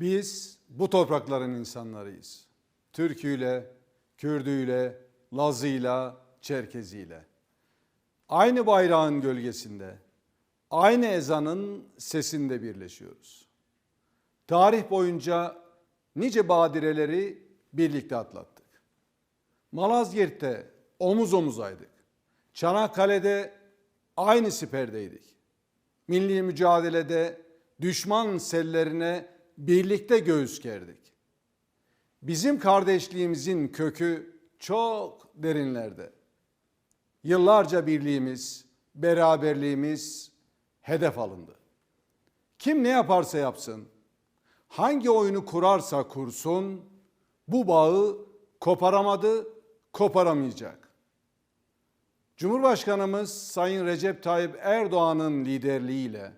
Biz bu toprakların insanlarıyız. Türküyle, Kürdüyle, Lazıyla, Çerkeziyle. Aynı bayrağın gölgesinde, aynı ezanın sesinde birleşiyoruz. Tarih boyunca nice badireleri birlikte atlattık. Malazgirt'te omuz omuzaydık. Çanakkale'de aynı siperdeydik. Milli mücadelede düşman sellerine birlikte göğüs gerdik. Bizim kardeşliğimizin kökü çok derinlerde. Yıllarca birliğimiz, beraberliğimiz hedef alındı. Kim ne yaparsa yapsın, hangi oyunu kurarsa kursun, bu bağı koparamadı, koparamayacak. Cumhurbaşkanımız Sayın Recep Tayyip Erdoğan'ın liderliğiyle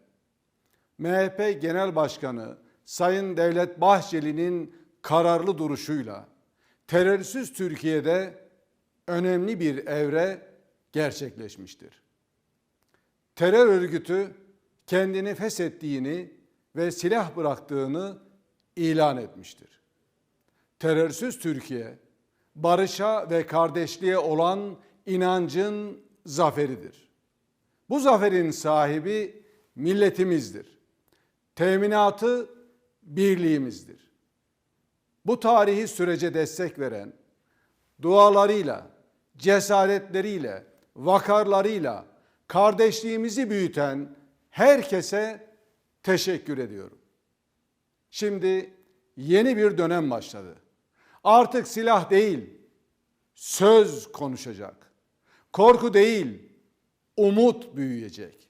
MHP Genel Başkanı Sayın Devlet Bahçeli'nin kararlı duruşuyla terörsüz Türkiye'de önemli bir evre gerçekleşmiştir. Terör örgütü kendini feshettiğini ve silah bıraktığını ilan etmiştir. Terörsüz Türkiye barışa ve kardeşliğe olan inancın zaferidir. Bu zaferin sahibi milletimizdir. Teminatı birliğimizdir. Bu tarihi sürece destek veren, dualarıyla, cesaretleriyle, vakarlarıyla kardeşliğimizi büyüten herkese teşekkür ediyorum. Şimdi yeni bir dönem başladı. Artık silah değil, söz konuşacak. Korku değil, umut büyüyecek.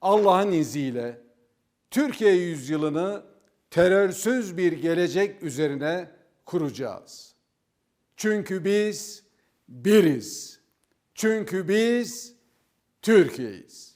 Allah'ın izniyle Türkiye yüzyılını terörsüz bir gelecek üzerine kuracağız. Çünkü biz biriz. Çünkü biz Türkiye'yiz.